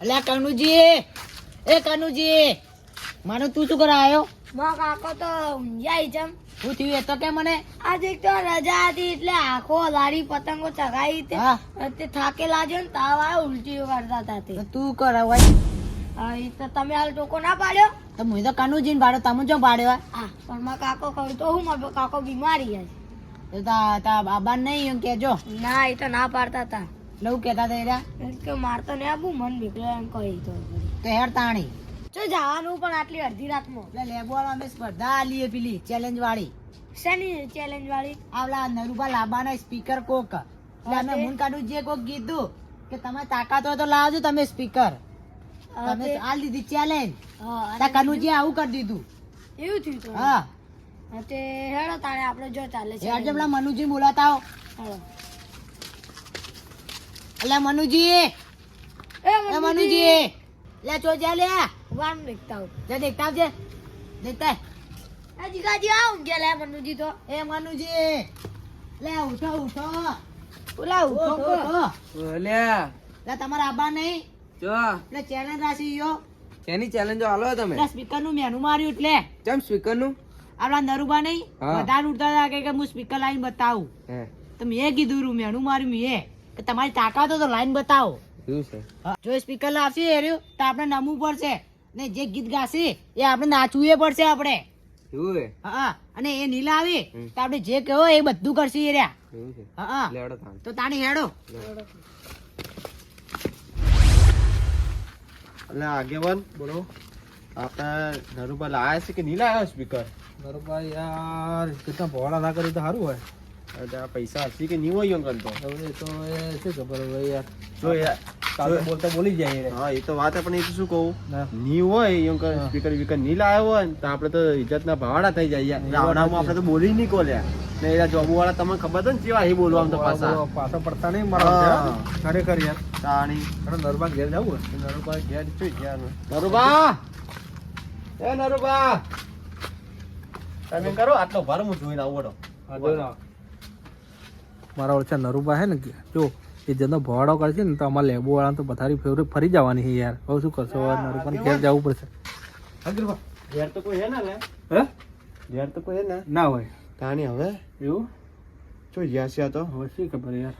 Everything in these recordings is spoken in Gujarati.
અલ્યા કનુજી એ કનુજી માનો તું શું કરવા આવ્યો? મા કાકો તો ઊંઘાઈ જમ. શું થયું એ તો કે મને? આજે એક તો રજા હતી એટલે આખો લારી પતંગો ચગાવી તે. થાકેલા છે ને તાવ આવ્યો ઉલટીઓ કરતા હતા તે. તું કરાવાય એ તો તમે હાલ ટોકો ના પાડ્યો? તો હું તો કનુજી ને ભાડો તમે જો પાડ્યો હા પણ મારા કાકો કહ્યું તો હું મારો કાકો બીમારી છે. તો તા તા બાબા નહીં કેજો ના એ તો ના પાડતા હતા. લઉં કેતા હતા એરા? એમ કે મારતો ને આપું મન બીકલે એમ કહી તો. તો હેર તાણી. જો જવાનું પણ આટલી અડધી રાતમાં. એટલે લેબોર અમે સ્પર્ધા આલીએ પેલી ચેલેન્જ વાળી. શેની ચેલેન્જ વાળી? આવલા નરુબા લાબાના સ્પીકર કોક. એટલે અમે મૂન કાઢું જે કોક કીધું કે તમે તાકાત હોય તો લાવજો તમે સ્પીકર હા, તમે આ લીધી ચેલેન્જ હા, તા કનુજી આવું કરી દીધું. એવું થયું તો? હા. હા, તે હેડો તાણે આપણે જો ચાલે છે. યાર પેલા મનુજી બોલાતા આવો. એટલે મનુજી. એ એ મનુજી. લે ચો જા લે. વાન દેખતા હું જા દેખતા આવજે. દેખતા આજી ગાજી આવું ગયા લે મનુજી તો. એ મનુજી. લે ઉઠો ઉઠો. ઓલા ઉઠો ઉઠો ઓલ્યા લે તમારા આબા નહીં. જો. એટલે ચેલેન્જ રાખી યો કેની ચેલેન્જો હાલો તમે? સ્પીકરનું મેનુ માર્યું એટલે. કેમ સ્પીકરનું આપડા નરુબા નહીં. બધા ઉઠતા હતા કે હું સ્પીકર લાવીને બતાવું. તો મેં કીધું રૂ મેનુ માર્યું મેં. તમારી તાકાત તો લાઈન બતાવો. જો સ્પીકર લાવશે એ રહ્યું તો આપણે નમવું પડશે. ને જે ગીત ગાશે એ આપણે નાચવું એ પડશે આપણે. એવું હા અને એ નીલા આવે તો આપણે જે કહો એ બધું કરશે એ રહ્યા. હા તો તાણી હેડો. એટલે આગેવાન બોલો. આપણે નરુબા લાયા છે કે નહીં લાયા સ્પીકર? બરોબર યાર કેટલા ભોળા ના કરી તો સારું હોય. આ પૈસા હશે કે નહીં હોય અંકલ તો? હવે તો એ શું ખબર હવે યાર. જો યાર બોલતા બોલી જાય હા એ તો વાત પણ એ શું કહું? ના. હોય અંકલ હા. સ્પીકર બીકર નહીં લાવ્યો હોય તો આપણે તો ઇજ્જતના ભાવાડા થઈ જાય રાવણામાં આપણે તો બોલી નહીં કોલ્યા. ને એના જોબ વાળા તમને ખબર ને કેવા એ બોલવા તો પાછા. પાછા પડતા નહીં મારા. ખરેખર યાર. તાણી. નરબા ઘેર જવું હોય? નરુબા ઘેર શું ગયા નરુબા! એ નરુબા! તમે કરો આટલો ભાર હું જોઈને આવું. મારા ઓળખા નરુભા હે ને કે જો એ જેનો ભવાડો કરશે ને તો અમારા લેબુ વાળા તો પથારી ફેવરે ફરી જવાની છે યાર. હવે શું કરશો? નરુબાને ઘેર જવું પડશે. ઘેર તો કોઈ હે ને લે હે? ઘેર તો કોઈ હે ને? ના હોય. તાણી હવે? એવું? જો જ્યાં તો? હવે શી ખબર યાર?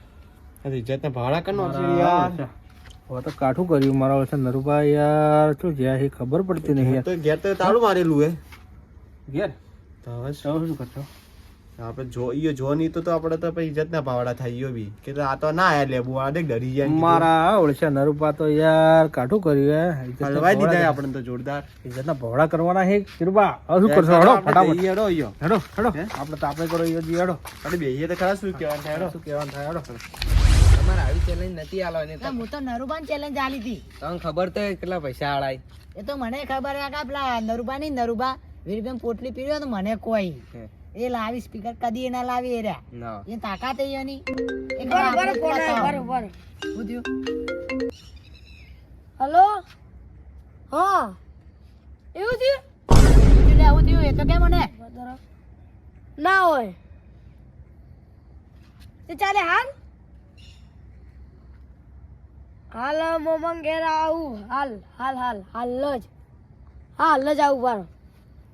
અરે ઇજ્જતના ભાડા કર નાખશે યાર. હવે તો કાઠું કર્યું મારા ઓળખા નરુબા યાર. શું જ્યાં એ ખબર પડતી નહીં યાર. તો ઘેર તો તાળું મારેલું હે. ઘેર? તો હવે તો હવે શું કરશો? આપણે જો ઈયો જો નહીં તો તો આપણે તો પછી ઇજ્જતના પાવડા થાય ઈયો બી. કે આ તો ના આયા લેબુ આ દેખ ડરી જાય મારા ઓળશા નરુબા તો યાર કાઠું કર્યું હે. હલવાઈ દીધા આપણે તો જોરદાર. ઇજ્જતના પાવડા કરવાના હે કિરબા હવે શું કરશો? હડો ફટાફટ. હેડો ઈયો. હડો હેડો. આપણે તો આપણે કરો ઈયો જી હેડો. અરે બેહીએ તો ખરા શું કહેવાનું થાય હડો. શું કહેવાનું થાય હડો. તમારે આવી ચેલેન્જ નથી આલવાની એટલે હું તો નરુબાન ચેલેન્જ આલી હતી તમને ખબર તો કેટલા પૈસા આળાય એ તો મને ખબર હે કે પેલા નરુબા ની નરુબા વીરબેન પોટલી પીર્યો તો મને કોઈ. એ લાવી સ્પીકર કદી એના લાવી એ રહ્યા. એ તાકાત એ એની બરોબર. બરોબર હલો? હા. એવું થયું એટલે આવું થયું એ તો કે મને. ના હોય. તે ચાલે હાલ? હાલ મોમંગેરા ઘેર આવું. હાલ હાલ હાલ હાલ જ. હાલ જ આવું બારો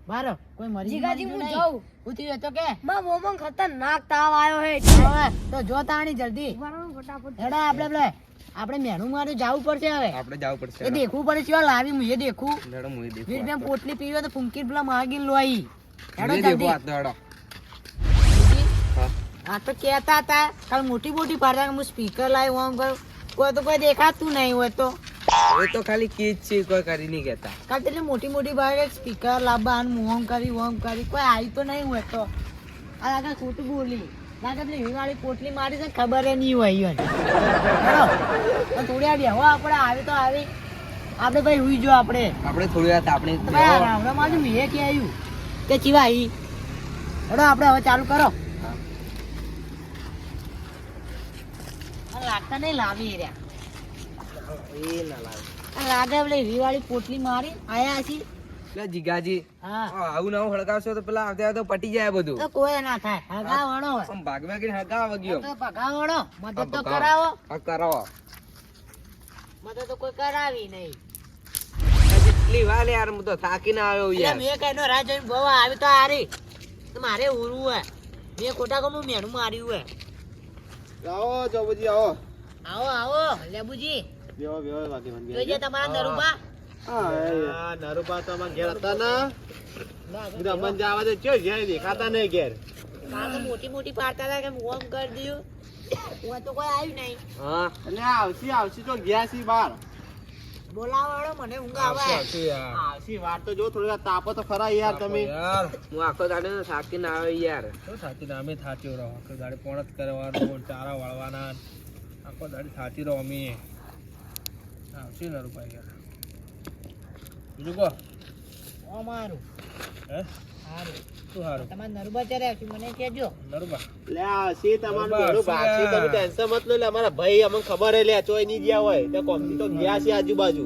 બારો કોઈ મરી જીગાજી હું જાઉં. શું તો કે. માં મોમન ખતરનાક તાવ આવ્યો હે. હવે. તો જો તાણી જલ્દી. ફટાફટ. હેડા આપણે પેલે આપણે મેનુ મારે જાવું પડશે હવે. આપણે જાવું પડશે એ દેખવું પડે છે લાવી હું એ દેખું. લેડો દેખું વીર વીરબેન પોટલી પીવે તો ફૂંકી પેલા માગી લોઈ હેડો જલ્દી. આ તો હેડો. હા. આ તો કહેતા હતા કાલ મોટી મોટી પાડતા હું સ્પીકર લાવ્યો આમ કોઈ તો કોઈ દેખાતું નહીં હોય તો. એ તો ખાલી કીજ છે કોઈ કરી નહીં કેતા કાલ એટલે મોટી મોટી ભાઈ સ્પીકર લાવવા અને મોહમ કરી ઓમ કરી કોઈ આવી તો નહીં હોય તો. આ લાગે ખોટું બોલી. લાગે પેલી હિવાળી પોટલી મારી છે ખબર એ નહીં હોય તો થોડી વાર બેહો આપણે આવે તો આવી. આપણે ભાઈ હુઈ જો આપણે. આપણે થોડી વાત આપણે હમણાં આ જ મેં કે આવ્યું કે ચીવા ઈ હડો આપણે હવે ચાલુ કરો. આ લાગતા નહીં લાવી રહ્યા. લાગે પેલી એવી પોટલી મારી આયા છી લે જીગાજી આવું નવું હળગાવશો તો પેલા આવતા આવતા પટી જાય બધું. તો કોઈ ના થાય. હગા આમ ભાગવા કે હળગાવ ગયો. તો પગા મદદ તો કરાવો. આ કરાવો. મને તો કોઈ કરાવી નહીં. કેટલી વાર યાર હું તો થાકીને આવ્યો યાર. મેં કઈનો રાહ જોઈને બહુ આવી તો હારી. મારે ઉરવું હે મેં ખોટા કમું મેણું માર્યું હે આવો ચોબુજી આવો. આવો આવો લેબુજી. જોઈજે તમારા નરુબા. હા નરુપા તો અમારા ઘેર હતા ના. કીધું અમન જવા દે ચો ઘેર દેખાતા નહીં ઘેર. મોટી મોટી પાડતા હતા કે હું કરી દઉં? હું તો કોઈ આવ્યું નહીં. હા. એટલે આવશી આવશી તો ગયા છી બાર. બોલાવો મને ઊંઘ આવે. આવશી વાર તો જો થોડી વાર તાપો તો ખરા યાર તમે. યાર. હું આખો દાડે થાકી ના આવે યાર. તો થાકી અમે થાચ્યો રહો આખો દાડે પોણ જ કરવાનું ચારા વાળવાના. આખો દાડે થાચી રહો અમે. આવશે ને રૂપાઈ યાર બીજું કહો. અમારું હે? સારું શું સારું તમારા નરુબા ચારે આવશે? મને કહેજો. નરુબા. લે આવશી તમારું ઘણું ભાગ છે તમે. ટેન્શન મત લો લે અમારા ભાઈ અમને ખબર હે લે ચોય નહીં ગયા હોય. તો કોમથી તો ગયા છે આજુબાજુ.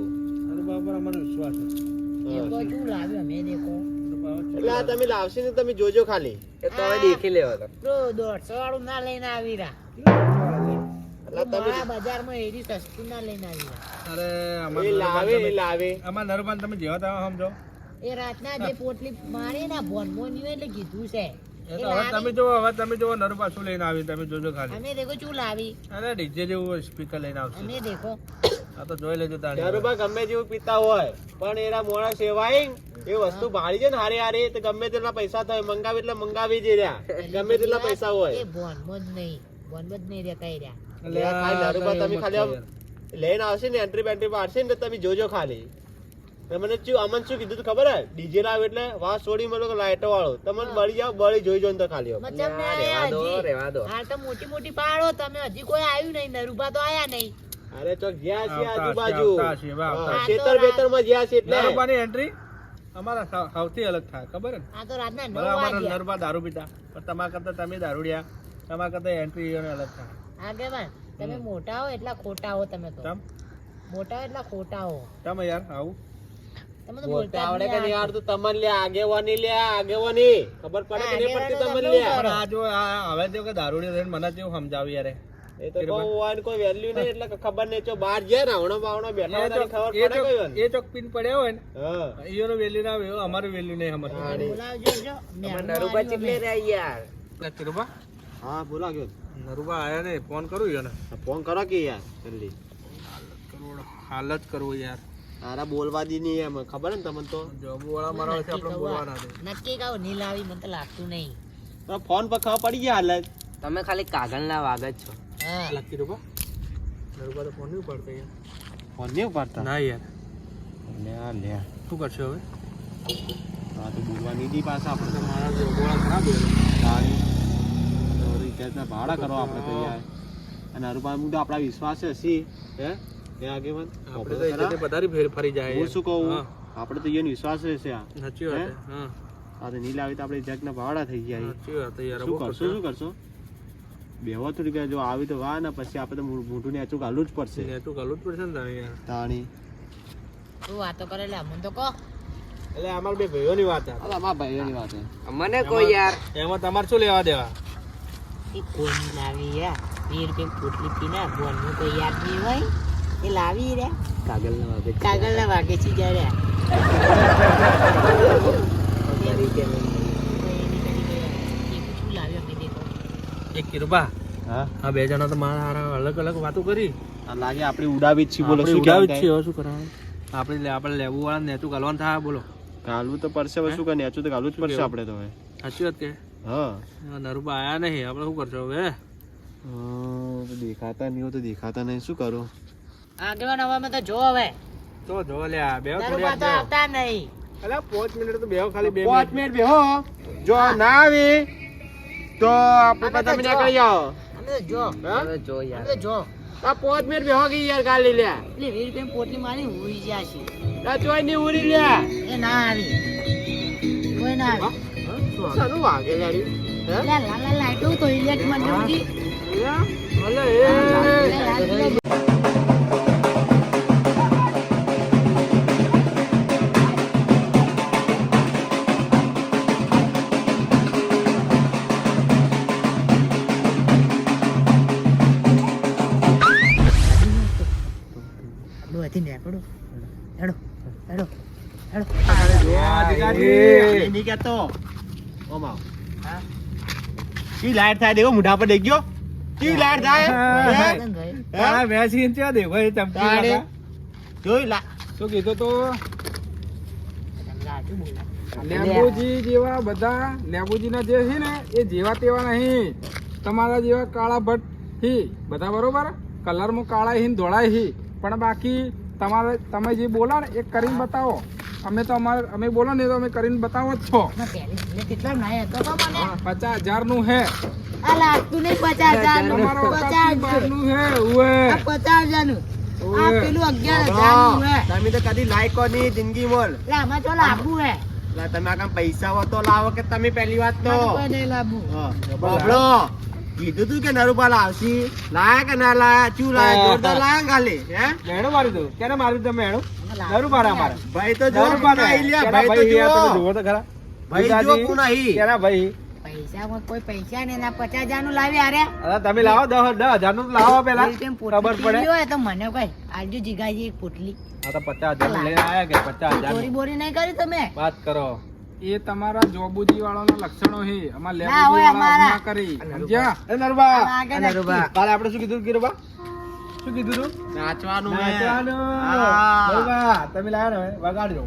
નરુબા પર અમારો વિશ્વાસ છે. શું લાવ્યો અમે દેખો. એટલે આ તમે લાવશી ને તમે જોજો ખાલી. એ તો હવે દેખી લેવા તો. તો દોઢસો વાળું ના લઈને આવી રહ્યા. બજારમાં એરી સસ્તું ના લઈને આવી અરે લાવે લાવે. અમાર નરુબાન તમે જેવા તેવા સમજો. એ રાતના જે પોટલી મારી ને ભોનમાં એટલે કીધું છે. એ તો હવે તમે જો હવે તમે જો નરુબા શું લઈને આવી તમે જોજો ખાલી. અમે દેખો શું લાવી. અરે ડીજે જેવું સ્પીકર લઈને આવશે. અમે દેખો. આ તો જોઈ લેજો તાણી. દારૂબા ગમે જેવું પીતા હોય પણ એના મોણા સેવાય એ વસ્તુ ભાડી છે ને હારે હારે તો ગમે તેટલા પૈસા થાય મંગાવી એટલે મંગાવી જ રહ્યા. ગમે તેટલા પૈસા એ હોય. ભોનમાં જ નહીં ભોનમાં જ નહીં રહેતા એ રહ્યા. એટલે આ ખાલી દારૂબા તમે ખાલી આમ લઈને આવશે ને એન્ટ્રી બેન્ટ્રી પાડશે ને તમે જોજો ખાલી. મને શું અમન શું કીધું ખબર હે? ડીજે લાવે એટલે વાસ છોડી મને લાઈટો વાળો. તમને બળી જાવ બળી જોઈ જો તો ખાલી ના, દો. રહેવા દો. હા તો મોટી મોટી પાડો તમે હજી કોઈ આવ્યું નહીં નરુભા તો આયા નહીં. અરે ચોક ગયા છે આજુબાજુ. ખેતર બેતરમાં ગયા છે એટલે. નરુબાની એન્ટ્રી અમારા સૌથી અલગ થાય ખબર હે? ને આ તો રાતના નવ ભલે અમારા વાગ્યા દારૂ પીતા. પણ તમારા કરતા તમે દારૂડિયા. તમારા કરતા એન્ટ્રી અલગ થાય. આગેવાન તમે મોટા હો એટલા ખોટા હો તમે તો. મોટા એટલા ખોટા હો. તમે યાર આવું? તમે તો બોલતા આવડે કે યાર તો તમને લે આગેવાની લે આગેવાની. ખબર પડે કે નહીં પડતી તમને લે પણ આ જો આ હવે જો કે દારૂડી થઈને મને જેવું સમજાવી યાર એ? તો બહુ હોય ને કોઈ વેલ્યુ નહીં એટલે ખબર નહીં ચો બહાર જાય ને બાવણો બેઠા હોય એ ખબર ચોક- પડે કઈ એ ચોક પીન પડ્યા હોય ને હા. વેલ્યુ ના આવે અમારું વેલ્યુ નહીં સમજ બોલાવજો જો અમાર નરુબા ચીકલે રહ્યા યાર. હા બોલા ગયો. નરુબા આયા ને ફોન કરું યાર? ફોન કરો કે યાર જલ્દી. કરોડ કરો જ કરવું યાર. તારા બોલવા દી નહીં એમ ખબર ને તમને તો? જોબ વાળા મારા છે આપણે બોલવાના છે. નક્કી કાવ નહીં લાવી મને તો લાગતું નહીં. તો ફોન પર ખબર પડી ગયા હાલત? તમે ખાલી કાગળના વાગ જ છો. હા. અલા રૂપા? નરુબા તો ફોન નહીં ઉપાડતા યાર. ફોન નહીં ઉપાડતા? ના યાર. લે લે શું કરશો હવે? હા તો બોલવા નહીં દી પાછા આપણે. તો મારા જોબ વાળા ખરાબ યાર તારી ભાડા કરવા આપણે તો યાર અને હરુભાઈ હું આપણા વિશ્વાસ હશે હે? એ આગેવાન? આપણે તો પધારી ફેર ફરી જાય. હું શું કહું? આપણે તો એનો વિશ્વાસ હશે આ. સાચી વાત હે? હા. આ તો નહીં લાવી તો આપણે જગના ભાડા થઈ ગયા સાચી વાત યાર શું કરશો. શું કરશો? બેવા થોડી ગયા જો આવી તો વા ને પછી આપણે તો મોઢું ને આચું ઘાલવું જ પડશે. ને તું જ પડશે ને તારે યાર. તાણી. તું વાતો કરે લે મને તો કહો એટલે અમાર બે ભાઈઓની વાત છે. આ અમારા ભાઈઓની વાત છે. મને કોઈ યાર. એમાં તમારે શું લેવા દેવા? એ કોઈ લાવી યાર વીસ રૂપિયા પોટલી પીને બોલનું કોઈ યાદ નહીં હોય? એ લાવી રે. કાગળના વાગે કાગળના વાગે છે જ્યારે. એક કિરબા હા? બે જણા તો મારા હારા અલગ અલગ વાતો કરી. આ લાગે આપણે ઉડાવી જ છીએ બોલો શું ઉડાવી જ છીએ શું કરવાનું? આપણે લે- આપણે લેવું વાળા નેતું ગાલવાનું થાય બોલો. ગાલવું તો પડશે શું કરે નેચું તો ઘાલવું જ પડશે? આપણે તો હવે. સાચી વાત કે? હા. નરુબા આયા નહીં. આપણે શું કરશો હવે? હમ, દેખાતા નહીં તો દેખાતા નહીં. શું કરું? આગેવાન હવામાં તો જો હવે. તો જો લે બે નરુબા તો આવતા નહીં. અલા પાંચ મિનિટ તો બેહો ખાલી બે પાંચ મિનિટ. મિનિટ બેહો. જો ના આવી તો આપણે પતા તો બધા આવો અમે જો. હા? જો યાર. જો. આ પાંચ મિનિટ બેહો યાર ગાલી લે. એટલે વીસ રૂપિયા પોટલી મારી ઉરી જાય છે. આ ચોયની ઉરી લે. એ ના આવી. કોઈ ના આવી. શાનું વાગે લાડ્યું હે લાલ લાઈટો હેડો હેડો હેડો. હા. કી લાઈટ થાય દેવો મોઢા પર દેખ્યો? કી લાઈટ થાય? હા. તારા વેચીને દેખો એ ચમકી જોઈ લા. તો કીધો તો લેબુજી જેવા બધા લેબુજીના જે છે ને એ જેવા તેવા નહીં. તમારા જેવા કાળા ભટ્ટ હી. બધા બરોબર? કલરમાં કાળા હી ધોળાય ધોળા હી. પણ બાકી તમારે તમે જે બોલા ને એ કરીને બતાવો. અમે તો અમારે અમે બોલો ને તો અમે કરીને બતાવો જ છો. ના, પહેલી છેલ્લે કેટલા નાય હતો તો મને. પચાસ હજારનું હે નહીં પચાસ હજારનું હજાર. નું હે પચાસ હજારનું આ પેલું અગિયાર હજારનું હે. તમે તો કદી લાયકો નહીં જિંદગી મોલ એટલે આમાં તો લાભુ હે. તમે આગળ પૈસા હો તો લાવો કે તમે પહેલી વાત તો. બાબલો કીધું તું કે નરુપાલ આવશી? લાયા કે ના લાયા? ચુ લાયા? જોરદાર લાયા ખાલી હે? મેણું મારી દઉં. ક્યારે મારી દઉં મેણું નરું મારા અમારા ભાઈ તો જો લ્યા, ભાઈ તો જો. તમે જુઓ તો ખરા. ભાઈ જો આઈ. કેના ભાઈ પૈસામાં કોઈ પૈસા પચાસ હજારનું લાવી આરે અરે. તમે લાવો દસ દસ હજારનું લાવો પેલા. ખબર પડે. તો મને કોઈ આજુ જીગાજી એક પોટલી. આ તો પચાસ હજારનું લઈને આયા કે પચાસ હજાર ચોરી બોરી નહીં કરી તમે? વાત કરો. એ તમારા જોબુજી વાળાના લક્ષણો છે અમાર ના લેબુજી વાળા કરી. સમજ્યા? એ નરબા નરબા કાલે આપણે શું કીધું બા શું કીધું તું? નાચવાનું નાચવાનું. હા. તમે લાયા ને વગાડજો.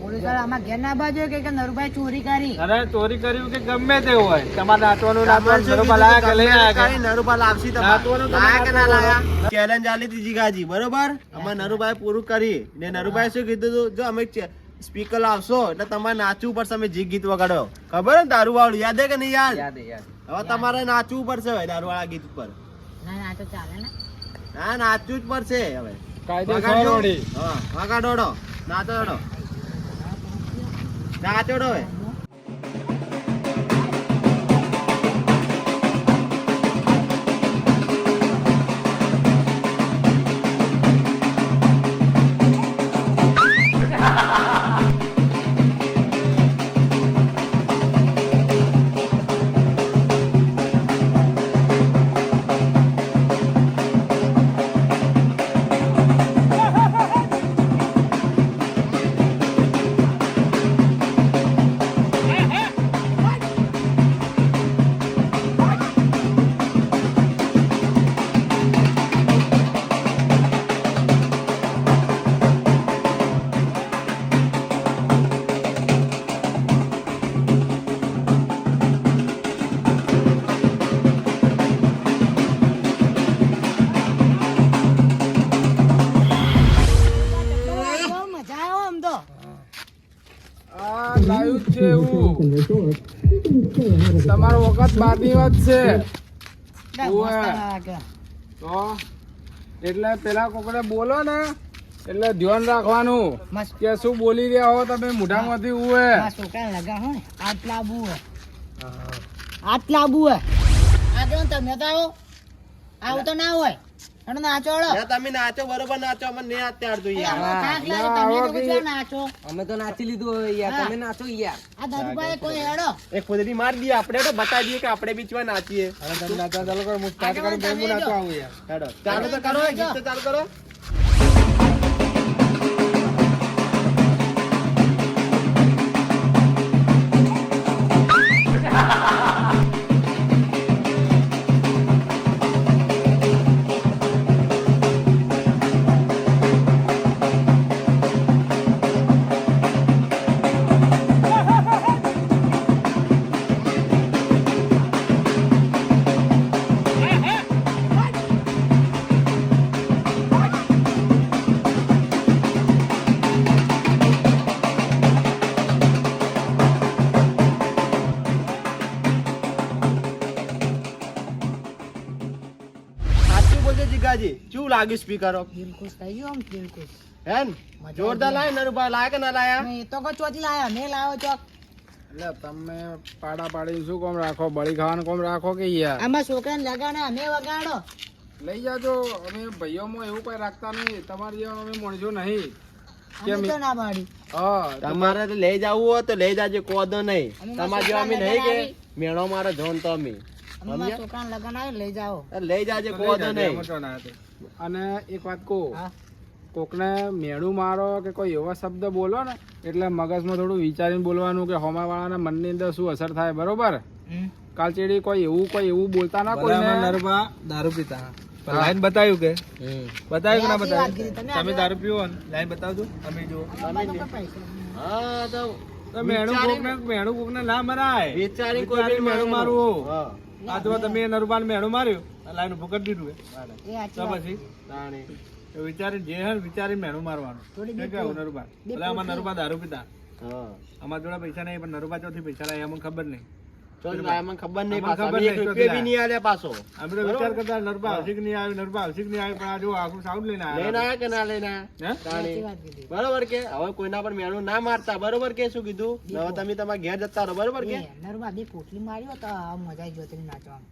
પોલીસ આમાં ઘેર ના બાજુ કે કે નરુભાઈ ચોરી કરી? અરે ચોરી કર્યું કે ગમે તે હોય. તમારે નાચવાનું નાચવાનું શું લાયા કે લઈ આયા કે? નરુપાલ આવશી તમારે. નાચવાનું લાયા કે ના લાયા? ચેલેન્જ આલી હતી જીગાજી બરોબર? અમે નરુભાઈ પૂરું કરી. ને નરુભાઈ શું કીધું તું? જો અમે સ્પીકર લાવશો એટલે તમારે નાચવું પડશે અમે જી ગીત વગાડો. ખબર ને દારૂ વાળું યાદ હે કે નહીં યાદ? યાદ હે, યાદ હવે તમારે નાચવું પડશે દારૂ વાળા ગીત ઉપર. ના ના તો ચાલે ને. હા નાચવું જ પડશે હવે. કાયદેસર. હા નાચોડો નાચોડો હવે. આ જ છે. એવું તમારો વખત બારની વાત છે. તો એટલે પેલા કોકડે બોલો ને એટલે ધ્યાન રાખવાનું કે શું બોલી રહ્યા હો તમે મોઢામાંથી ઉવે. આ છોકરાને લગા હો ને આટ લાબુ હે. આટ લાબુ હે આગળ તમે તો આવો. આવું તો ના હોય. અને નાચો તમે નાચો બરોબર નાચો અમને નહીં અત્યાર તો યાર નાચો? અમે તો નાચી લીધું યાર તમે નાચો યાર. આ દારૂભાઈ કોઈ હેડો? એક ફોદરી મારી દઈએ આપણે તો બતા દઈએ કે આપણે બી ચેવા નાચીએ. હવે તમે નાચવા ચાલુ કરો હું સ્ટાર્ટ કરું પછી હું તમે આવું યાર. હેડો. ચાલુ તો કરો ગીત ચાલુ કરો. લાગ્યું સ્પીકરો બિલકુલ થઈ ગયું આમ બિલકુલ હે ને? જોરદાર લાય નરુભા લાયા કે ના લાયા? મેં એ તો કોઈ ચોથી લાયો મેં લાવ્યો ચોક. એટલે તમે પાડા પાડી શું કોમ રાખો? બળી ખાવાનું કોમ રાખો કે યાર? આમાં છોકરાને લગાડે અમે વગાડો. લઈ જાજો અમે ભાઈઓમાં એવું કઈ રાખતા નહીં. તમારી જેવા અમે મણજો નહીં. અમે તો ના પાડી. હા તમારે તો લઈ જવું હોય તો લઈ જાજો કોદો નહીં. તમારે જેવા અમે નહીં કે મેળો મારો જોન તો અમે. લગન લઈ જાઓ. લઈ જાજે કોદો નહીં. અને એક વાત કહું કોકને મેણું મારો કે કોઈ એવો શબ્દ બોલો ને એટલે મગજમાં થોડું વિચારીને બોલવાનું કે હોમાવાળાના મનની અંદર શું અસર થાય બરોબર? કાલચેડી કોઈ એવું કોઈ એવું બોલતા ના કોઈ નરવા દારૂ પીતા. લાઈન બતાવ્યું કે? બતાવ્યું કે ના. બતાવ્યું તમે દારૂ પીવો ને લાઈન બતાવજો. અમે જો તમે હા તો મેણું કોકને મેણું કોકને ના મરાય. વિચારી કોઈ મેણું મારવું. હા. આ જો તમે નરબાન મેણું માર્યું. લાઈન ઉભું કરી દીધું એ. તો પછી તાણી. વિચારી જે હે વિચારી મેણું મારવાનું. થોડી કે નરુબા એટલે આમાં નરુબા દારૂ પીતા. હા. અમારા જોડે પૈસા નહીં પણ નરુબા ચોથી પૈસા લાવ્યા અમને ખબર નહીં. તો લાય મને ખબર નહીં ખબર નહીં રૂપિયો તો બી નહીં આલ્યા પાછો. અમે તો વિચાર કરતા નરબા આવશે કે નહીં આવ્યું નરબા આવશે કે નહીં આવ્યું પણ આ જો આખું સાઉન્ડ લઈને લઈને આવ્યા કે ના લઈને. બરોબર કે? હવે કોઈના પર મેણું ના મારતા બરોબર કે? શું કીધું? હવે તમે તમારા ઘેર જતા રહો બરોબર કે? બે તો મજા આવી જોતી છું?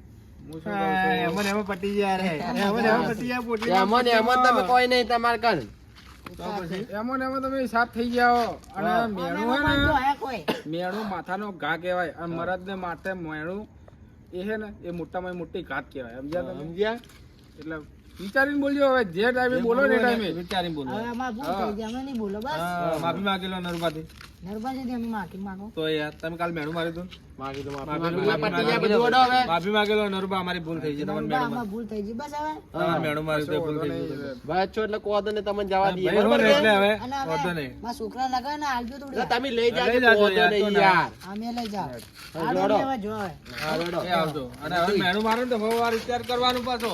એમાં એમાં પટી જાય રે. એમાં ને એમાં પટી જાય પોટલી એમાં એમાં તમે કોઈ નહીં તમારે કન એમાં એમાં તમે હિસાબ થઈ જાઓ અને મેણું હોય ને મેણું માથાનો ઘા કહેવાય. અને મરદને માથે મેણું એ છે ને એ મોટામાં મોટી ઘાત કહેવાય. સમજ્યા સમજ્યા? એટલે વિચારીને બોલજો હવે જે ટાઈમે બોલો ને ટાઈમે. વિચારીને બોલો. હવે અમારે ભૂલ થઈ ગઈ અમે નહીં બોલો બસ. હા, માફી માંગેલો નરબાથી તો યાર તમે કાલ મેણું માર્યું હતું? માગી લો માફી માફી માગી માગી. લો. પટી ગયા બધું ઓડો હવે માફી માંગેલો નરબા અમારી ભૂલ થઈ છે તમારે મેણું ભૂલ થઈ ગઈ. બસ હવે. તમારે મેણું માર્યું તો ભૂલ થઈ ગઈ. ભાઈ છો એટલે કોદો ને જવા દઈએ. બરોબર એટલે હવે છોકરા તમે લઈ જાજો કોદો યાર, નહીં તો ના. યાર. અમે લઈ જાઓ. હા, હાલો જો હવે. એ આવજો. અને હવે મેણું મારો તો હવે વાર વિચાર કરવાનું પાછો.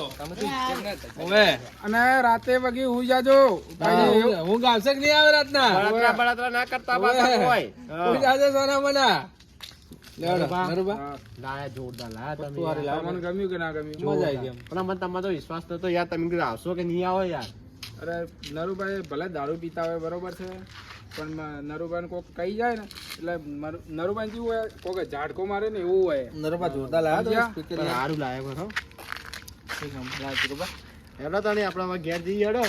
હવે. અને રાતે વગી હું જાજો? હું- હું ગાવશે કે નહીં આવે રાતના? બળતરા બળતરા ના કરતા પાછા? કોઈ. સોના મના લેવડો, નરબા. નરબા. લાયા જોરદાર લાયા તમે તું હારે યાર. લાવ. તમને ગમ્યું કે ના ગમ્યું મજા આવી ગઈ એમ. પણ મને તમારો વિશ્વાસ થતો યાર તમે આવશો કે નહીં આવો યાર અરે નરુભાઈ ભલે દારૂ પીતા હોય બરોબર છે પણ નરુભાઈ નરુભાઈને કોક કહી જાય ને એટલે નરુભાઈ જેવું હોય કોક ઝાડકો મારે ને એવું હોય નરુભાઈ જોરદાર લાયા તો સમજ્યા? સ્પીકર પણ સારું લાયા કરો લાયા નરબા. હેડો તાણી આપણે ઘેર જઈએ હેડો?